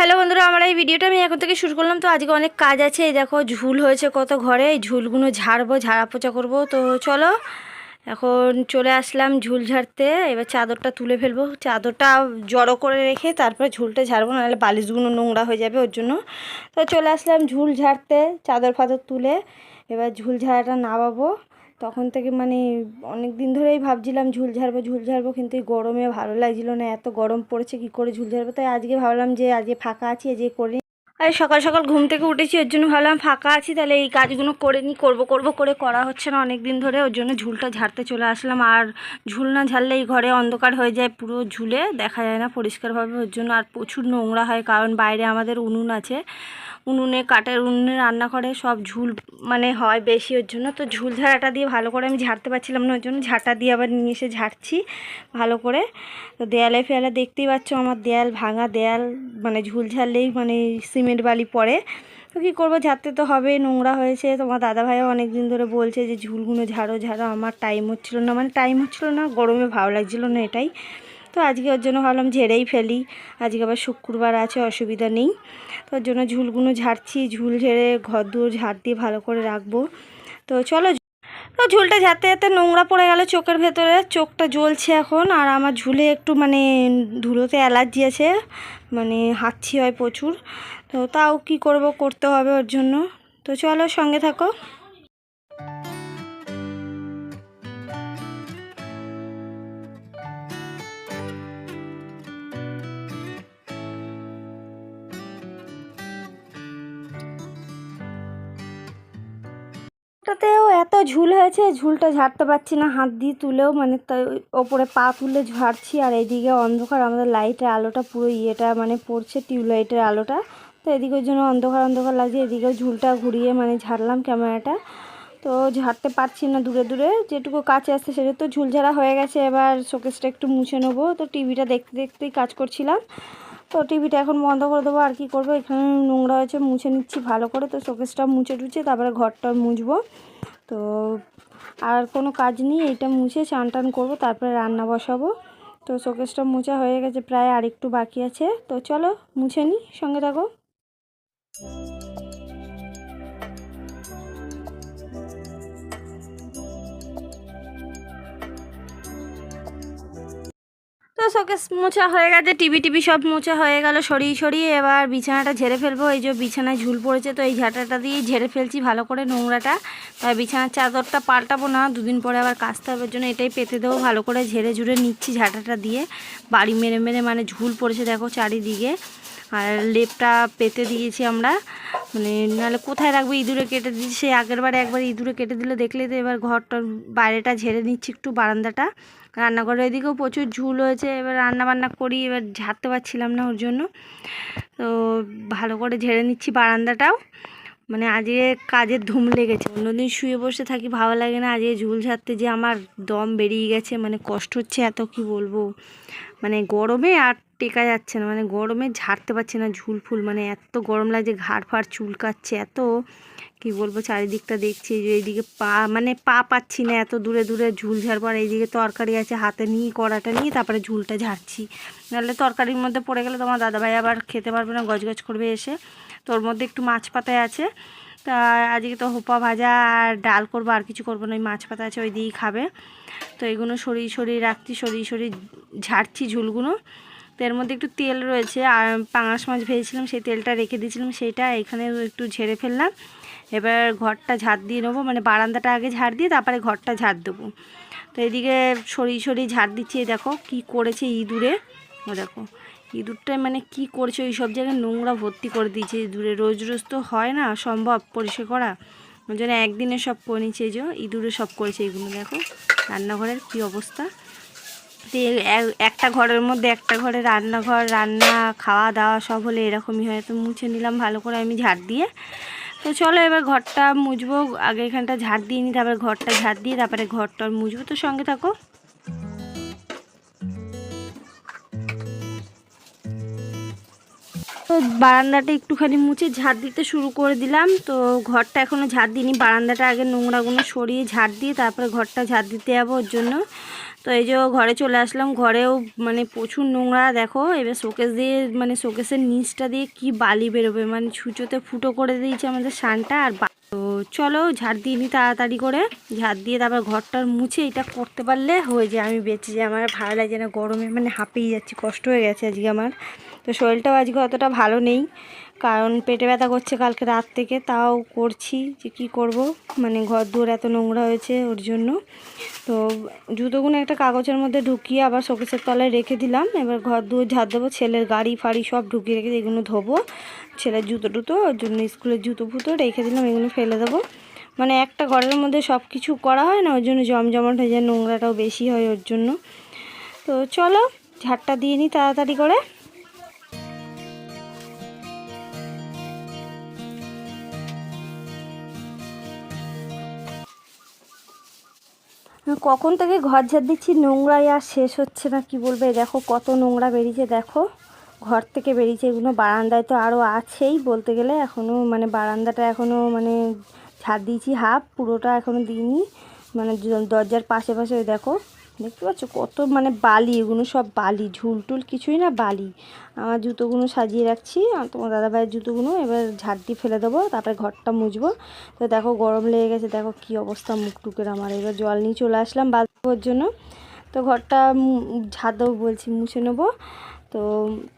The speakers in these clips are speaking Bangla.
হ্যালো বন্ধুরা, আমার এই ভিডিওটা আমি এখন থেকে শুরু করলাম। তো আজকে অনেক কাজ আছে। এই দেখো, ঝুল হয়েছে কত ঘরে। এই ঝুলগুলো ঝাড়বো, ঝাড়া পোচা করব। তো চলো, এখন চলে আসলাম ঝুল ঝাড়তে। এবার চাদরটা তুলে ফেলব। চাদরটা জড়ো করে রেখে তারপরে ঝুলটা ঝাড়বো, নাহলে বালিশগুলো নোংরা হয়ে যাবে ওর জন্য। তো চলে আসলাম ঝুল ঝাড়তে, চাদর ফাদর তুলে। এবার ঝুল ঝাড়াটা নামাবো। তখন থেকে মানে অনেক দিন ধরেই ভাবছিলাম ঝুল ঝাড়বো ঝুল ঝাড়বো, কিন্তু এই গরমে ভালো লাগছিল না, এত গরম পড়েছে, কি করে ঝুল ঝাড়বো? তাই আজকে ভাবলাম যে আজকে ফাঁকা আছি, আজকে করে। আর সকাল সকাল ঘুম থেকে উঠেছি, ওর জন্য ভাবলাম ফাঁকা আছি, তাহলে এই কাজগুলো করে নিই করব করব, করে করা হচ্ছে না অনেক দিন ধরে, ওর জন্য ঝুলটা ঝাড়তে চলে আসলাম। আর ঝুল না ঝাড়লে এই ঘরে অন্ধকার হয়ে যায় পুরো ঝুলে, দেখা যায় না পরিষ্কারভাবে, ওর জন্য আর প্রচুর নোংরা হয়, কারণ বাইরে আমাদের উনুন আছে। উনুনে, কাঠের উনুনে রান্না করে সব ঝুল মানে হয় বেশি ওর জন্য। তো ঝুল ঝাড়াটা দিয়ে ভালো করে আমি ঝাড়তে পারছিলাম না ওর জন্য। ঝাঁটা দিয়ে আবার নিয়ে এসে ঝাড়ছি ভালো করে। তো দেয়ালে ফেয়ালে দেখতেই পাচ্ছ আমার দেয়াল ভাঙা দেয়াল মানে ঝুল ঝাড়লেই মানে সিমেন্ট বালি পড়ে। তো কী করব, ঝাড়তে তো হবে নোংরা হয়েছে। তোমার দাদাভাইও অনেক দিন ধরে বলছে যে ঝুলগুলো ঝাড়ো ঝাড়ো। আমার টাইম হচ্ছিল না মানে টাইম হচ্ছিল না, গরমে ভালো লাগছিল না এটাই। তো আজকে ওর জন্য ভাবলাম ঝেড়েই ফেলি। আজকে আবার শুক্রবার আছে, অসুবিধা নেই। তো ওর জন্য ঝুলগুলো ঝাড়ছি, ঝুল ঝেড়ে ঘর দুয়ার ঝাড় দিয়ে ভালো করে রাখব। তো চলো তো ঝুলটা ঝাড়তে যাতে নোংরা পড়ে গেল চোখের ভেতরে। চোখটা জ্বলছে এখন আর আমার ঝুলে একটু মানে ধুলোতে অ্যালার্জি আছে মানে হাঁচি হয় প্রচুর। তো তাও কি করব, করতে হবে ওর জন্য। তো চলো সঙ্গে থাকো। ওটাতেও এত ঝুল হয়েছে, ঝুলটা ঝাড়তে পারছি না। হাত দিয়ে তুলেও মানে ওপরে পা তুলে ঝাড়ছি আর এইদিকে অন্ধকার, আমাদের লাইটের আলোটা পুরো ইয়েটা মানে পড়ছে, টিউবলাইটের আলোটা। তো এদিকের জন্য অন্ধকার অন্ধকার লাগছে। এদিকেও ঝুলটা ঘুরিয়ে মানে ঝাড়লাম ক্যামেরাটা। তো ঝাড়তে পারছি না দূরে দূরে, যেটুকু কাছে আসছে সেটা তো ঝুলঝাড়া হয়ে গেছে। এবার শোকেসটা একটু মুছে নেব। তো টিভিটা দেখতে দেখতেই কাজ করছিলাম। তো টিভিটা এখন বন্ধ করে দেবো, আর কি করব? এখানে নোংরা হয়েছে, মুছে নিচ্ছি ভালো করে। তো শোকেসটা মুছে টুছে, তারপরে ঘরটা মুছবো। তো আর কোনো কাজ নেই এটা মুছে চান টান করব, তারপরে রান্না বসাবো। তো শোকেসটা মুছা হয়ে গেছে, প্রায় আর একটু বাকি আছে। তো চলো, মুছে নিই সঙ্গে থাকো। তো শোকেস মোছা হয়ে গেছে, টিভি টিভি সব মোছা হয়ে গেল, সরিয়ে সরিয়ে এবার বিছানাটা ঝেড়ে ফেলব। এই যে বিছানায় ঝুল পড়েছে, তো এই ঝাঁটাটা দিয়ে ঝেড়ে ফেলছি ভালো করে নোংরাটা। তাই বিছানার চাদরটা পাল্টাবো না, দুদিন পরে আবার কাচতে হবে জন্য এটাই পেতে দেবো। ভালো করে ঝেড়ে ঝুড়ে নিচ্ছি ঝাঁটাটা দিয়ে। বাড়ি মেরে মেরে মানে ঝুল পড়েছে, দেখো চারিদিকে। আর লেপটা পেতে দিয়েছি আমরা। মানে নাহলে কোথায় রাখব ইঁদুরে কেটে দিয়েছি? সেই আগের বারে একবার ইঁদুরে কেটে দিলে দেখলে তো এবার ঘরটার বাইরেটা ঝেড়ে নিচ্ছি একটু বারান্দাটা। রান্নাঘরের এদিকেও প্রচুর ঝুল হয়েছে, এবার রান্না বান্না করি, এবার ঝাড়তে পারছিলাম না ওর জন্য। তো ভালো করে ঝেড়ে নিচ্ছি বারান্দাটাও। মানে আজকে কাজের ধুম লেগেছে, অন্যদিন শুয়ে বসে থাকি, ভালো লাগে না। আজকে ঝুল ঝাড়তে যে আমার দম বেরিয়ে গেছে মানে কষ্ট হচ্ছে এত, কি বলব? মানে গরমে আর টেকা যাচ্ছে না মানে গরমে ঝাড়তে পারছে না ঝুল ফুল মানে এত গরম লাগছে, ঘাড় ফাড় চুলকাচ্ছে এত। কি বলব, চারিদিকটা দেখছি যে এইদিকে পা মানে পা পাচ্ছি না, এত দূরে দূরে ঝুল ঝাড়বো আর এইদিকে তরকারি আছে, হাতে নিয়ে, কড়াটা নিয়ে, তারপরে ঝুলটা ঝাড়ছি। নাহলে তরকারির মধ্যে পড়ে গেলে তোমার দাদাভাই আবার খেতে পারবে না, গজগজ করবে এসে। তোর মধ্যে একটু মাছ পাতায় আছে, তা আজকে তো হোপা ভাজা আর ডাল করব, আর কিছু করব না, ওই মাছ পাতা আছে, ওই দিয়েই খাবে। তো এগুলো সরিয়ে সরিয়ে রাখছি, সরিয়ে সরিয়ে ঝাড়ছি ঝুলগুলো। তো এর মধ্যে একটু তেল রয়েছে আর পাঙাশ মাছ ভেজেছিলাম, সেই তেলটা রেখে দিয়েছিলাম, সেটা এখানে একটু ঝেড়ে ফেললাম। এবার ঘরটা ঝাড় দিয়ে নেব মানে বারান্দাটা আগে ঝাড় দিয়ে তারপরে ঘরটা ঝাড় দেবো। তো এদিকে সরিয়ে সরিয়ে ঝাড় দিচ্ছি দেখো কি করেছে ইঁদুরে। ও দেখো ইঁদুরটা মানে কি করছে ওই সব জায়গায় নোংরা ভর্তি করে দিয়েছে ইঁদুরে। রোজ রোজ তো হয় না, সম্ভব পরিষ্কার করা। ওই জন্য একদিনে সব করে নিচ্ছে যে, ইঁদুরে সব করেছে এইগুলো দেখো রান্নাঘরের কি অবস্থা। একটা ঘরের মধ্যে একটা ঘরে রান্নাঘর, রান্না, খাওয়া দাওয়া সব হলে এরকমই হয়। তো মুছে নিলাম ভালো করে আমি ঝাড় দিয়ে। তো চলো এবার ঘরটা মুছবো। আগে এখানটা ঝাড় দিয়ে নিই তারপরে ঘরটা ঝাড় দিয়ে, তারপরে ঘরটা মুছবো। তো সঙ্গে থাকো। তো বারান্দাটা একটুখানি মুছে ঝাড় দিতে শুরু করে দিলাম। তো ঘরটা এখনও ঝাড় দিইনি। বারান্দাটা আগে নোংরাগুলো সরিয়ে ঝাড় দিয়ে, তারপরে ঘরটা ঝাড় দিতে যাব ওর জন্য। তো এই যে ঘরে চলে আসলাম, ঘরেও মানে প্রচুর নোংরা, দেখো, এবার শোকেস দিয়ে মানে শোকেসের নিচটা দিয়ে কি বালি বেরোবে মানে ছুঁচোতে ফুটো করে দিয়েছে আমাদের সানটা আর তো চলো, ঝাড় দিয়ে নিই তাড়াতাড়ি করে, ঝাড় দিয়ে তারপর ঘরটার মুছে এটা করতে পারলে হয়ে যায়, আমি বেঁচে যাই, আমার ভালো লাগে না, গরমে মানে হাঁপিয়ে যাচ্ছি, কষ্ট হয়ে গেছে আজকে আমার, তো শরীরটাও আজকে অতটা ভালো নেই কারণ পেটে ব্যথা করছে কালকে রাত থেকে, তাও করছি যে কী করব। মানে ঘর দুয়ার এত নোংরা হয়েছে ওর জন্য। তো জুতোগুলো একটা কাগজের মধ্যে ঢুকিয়ে আবার শোকেসের তলায় রেখে দিলাম। এবার ঘর দুয়ার ঝাড় দেবো, ছেলের গাড়ি ফাড়ি সব ঢুকিয়ে রেখে এগুলো ধোবো। ছেলের জুতো টুতো, ওর জন্য স্কুলের জুতো ফুতো রেখে দিলাম, এগুলো ফেলে দেবো। মানে একটা ঘরের মধ্যে সব কিছু করা হয় না, ওর জন্য জমজমাট হয়ে যায়, নোংরাটাও বেশি হয় ওর জন্য। তো চলো, ঝাড়টা দিয়ে নিই তাড়াতাড়ি করে। কখন থেকে ঘর ঝাড় দিচ্ছি? নোংরাই আর শেষ হচ্ছে না, কি বলবে? দেখো কত নোংরা বেরিয়েছে, দেখো। ঘর থেকে বেরিয়েছে, এগুলো বারান্দায় তো আরও আছেই বলতে গেলে। এখনও মানে বারান্দাটা এখনও মানে ঝাড় দিয়েছি, হাফ, পুরোটা এখনও দিইনি। মানে দরজার পাশে পাশে দেখো। দেখতে পাচ্ছ? কত মানে বালি, এগুলো সব বালি, ঝুল টুল কিছুই না বালি। আমার জুতোগুলো সাজিয়ে রাখছি তোমার দাদাভাইয়ের জুতোগুলো এবার ঝাড় দিয়ে ফেলে দেবো, তারপরে ঘরটা মুছবো। তো দেখো গরম লেগে গেছে, দেখো কি অবস্থা মুখ টুকের আমার। এবার জল নিয়ে চলে আসলাম বাঁধবার জন্য। তো ঘরটা ঝাড় দেবো বলছি, মুছে নেব। তো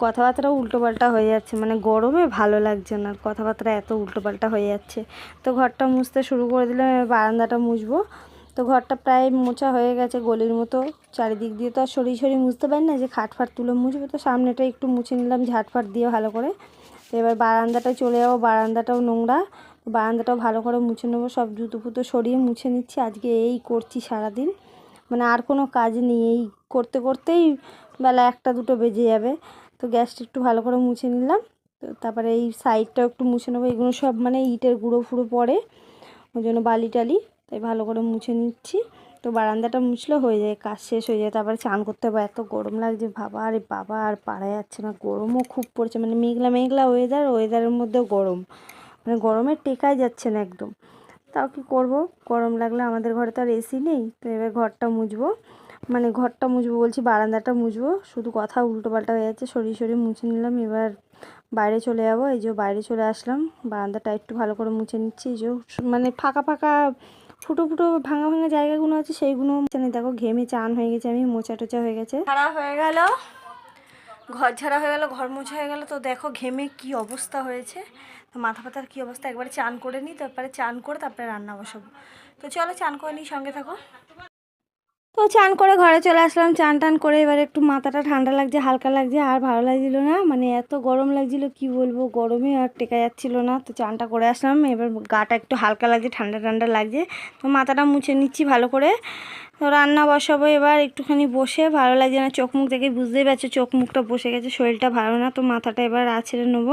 কথাবার্তাও উল্টোপাল্টা হয়ে যাচ্ছে মানে গরমে ভালো লাগছে না কথাবার্তা এত উল্টোপাল্টা হয়ে যাচ্ছে। তো ঘরটা মুছতে শুরু করে দিলাম বারান্দাটা মুছবো। তো ঘরটা প্রায় মোছা হয়ে গেছে গলির মতো। চারিদিক দিয়ে তো আর সরিয়ে সরিয়ে মুছতে পারি না যে খাট ফাট তুলে মুছবে। তো সামনেটা একটু মুছে নিলাম ঝাটফাট দিয়ে ভালো করে। এবার বারান্দাটা চলে যাব, বারান্দাটাও নোংরা। বারান্দাটাও ভালো করে মুছে নেব, সব জুতো ফুতো সরিয়ে মুছে নিচ্ছি। আজকে এই করছি সারাদিন। মানে আর কোনো কাজ নেই, এই করতে করতেই বেলা একটা দুটো বেজে যাবে। তো গ্যাসটা একটু ভালো করে মুছে নিলাম। তো তারপরে এই সাইডটাও একটু মুছে নেব। এগুলো সব মানে ইটের গুঁড়ো ফুড়ো পড়ে। ওই জন্য বালি টালি। তাই ভালো করে মুছে নিচ্ছি। তো বারান্দাটা মুছলে হয়ে যায়, কাজ শেষ হয়ে যায়। তারপরে চান করতে হবে। এত গরম লাগছে বাবা আরে বাবা, আর পারা যাচ্ছে না। গরমও খুব পড়ছে মানে মেঘলা মেঘলা ওয়েদার ওয়েদারের মধ্যেও গরম। মানে গরমে টেকাই যাচ্ছে না একদম। তাও কি করব? গরম লাগলে আমাদের ঘরে তো আর এসি নেই, তো এবার ঘরটা মুছবো। মানে ঘরটা মুছবো বলছি, বারান্দাটা মুছবো। শুধু কথা উল্টোপাল্টা হয়ে যাচ্ছে, সরিয়ে সরিয়ে মুছে নিলাম। এবার বাইরে চলে যাব। এই যে বাইরে চলে আসলাম। বারান্দাটা একটু ভালো করে মুছে নিচ্ছি। এই যে মানে ফাঁকা ফাঁকা ফুটো ফুটো ভাঙা ভাঙা জায়গাগুলো আছে, সেইগুলো মানে দেখো ঘেমে চান হয়ে গেছে আমি, মোচা টোচা হয়ে গেছে। ছাড়া হয়ে গেল, ঘর ঝাড়া হয়ে গেল, ঘর মোছা হয়ে গেল। তো দেখো ঘেমে কি অবস্থা হয়েছে। তো মাথা পাতার কী অবস্থা? একবারে চান করে নিই তারপরে চান করে তারপরে রান্না বসাবো। তো চলো চান করে নিই, সঙ্গে থাকো। তো চান করে ঘরে চলে আসলাম, চান টান করে এবার একটু মাথাটা ঠান্ডা লাগছে, হালকা লাগছে, আর ভালো লাগছিল না। মানে এত গরম লাগছিল, কি বলব, গরমে আর টেকা যাচ্ছিল না। তো চানটা করে আসলাম, এবার গাটা একটু হালকা লাগছে, ঠান্ডা ঠান্ডা লাগছে। তো মাথাটা মুছে নিচ্ছি ভালো করে। তো রান্না বসাবো এবার একটুখানি বসে, ভালো লাগছে না চোখ মুখ দেখে বুঝতেই পারছ, চোখ মুখটা বসে গেছে, শরীরটা ভালো না, তো মাথাটা এবার আছড়ে নেব।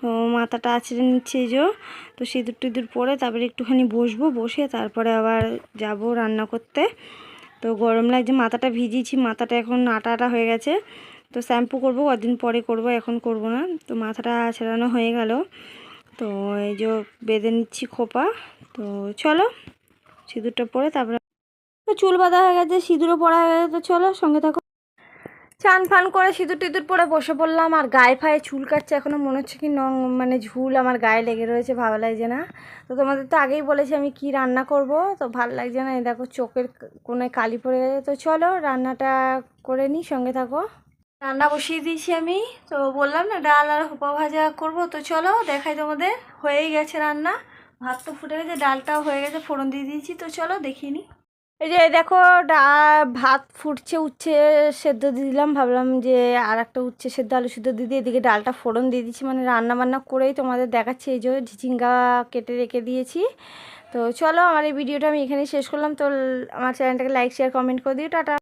তো মাথাটা আছড়ে নিচ্ছে যে, তো সিঁদুর টিঁদুর পরে তারপরে একটুখানি বসবো, বসে তারপরে আবার যাব রান্না করতে। তো গরম লাগছে, মাথাটা ভিজিয়েছি, মাথাটা এখন আটা আটা হয়ে গেছে। তো শ্যাম্পু করব, কদিন পরে করব, এখন করব না। তো মাথাটা ছেড়ানো হয়ে গেল। তো এই যে বেঁধে নিচ্ছি খোপা। তো চলো, সিঁদুরটা পরে তারপরে চুল বাঁধা হয়ে গেছে, সিঁদুরও পড়া হয়ে গেছে, তো চলো সঙ্গে থাকো। চান ফান করে সিঁদুর টিঁদুর পরে বসে পড়লাম, আর গায়ে ফায়ে চুল কাটছে এখনও মনে হচ্ছে কি নং মানে ঝুল আমার গায়ে লেগে রয়েছে, ভালো লাগছে না। তো তোমাদের তো আগেই বলেছি আমি কি রান্না করব, তো ভালো লাগছে না, এই দেখো চোখের কোনায় কালি পড়ে গেছে। তো চলো রান্নাটা করে নিই, সঙ্গে থাকো। রান্না বসিয়ে দিয়েছি আমি, তো বললাম না ডাল আর হোপা ভাজা করব, তো চলো দেখাই তোমাদের, হয়েই গেছে রান্না। ভাত তো ফুটে গেছে, ডালটাও হয়ে গেছে, ফোড়ন দিয়ে দিয়েছি, তো চলো দেখিয়ে নিই। এই যে দেখো, ডা, ভাত ফুটছে, উচ্ছে সেদ্ধ দিয়ে দিলাম। ভাবলাম যে আর একটা উচ্ছে সেদ্ধ আলু সেদ্ধ দিয়ে দিয়ে এদিকে ডালটা ফোড়ন দিয়ে দিচ্ছি মানে রান্না বান্না করেই তোমাদের দেখাচ্ছি। এই যে ঝিঝিঙ্গা কেটে রেখে দিয়েছি। তো চলো, আমার এই ভিডিওটা আমি এখানেই শেষ করলাম। তো আমার চ্যানেলটাকে লাইক শেয়ার কমেন্ট করে দিও। টাটা।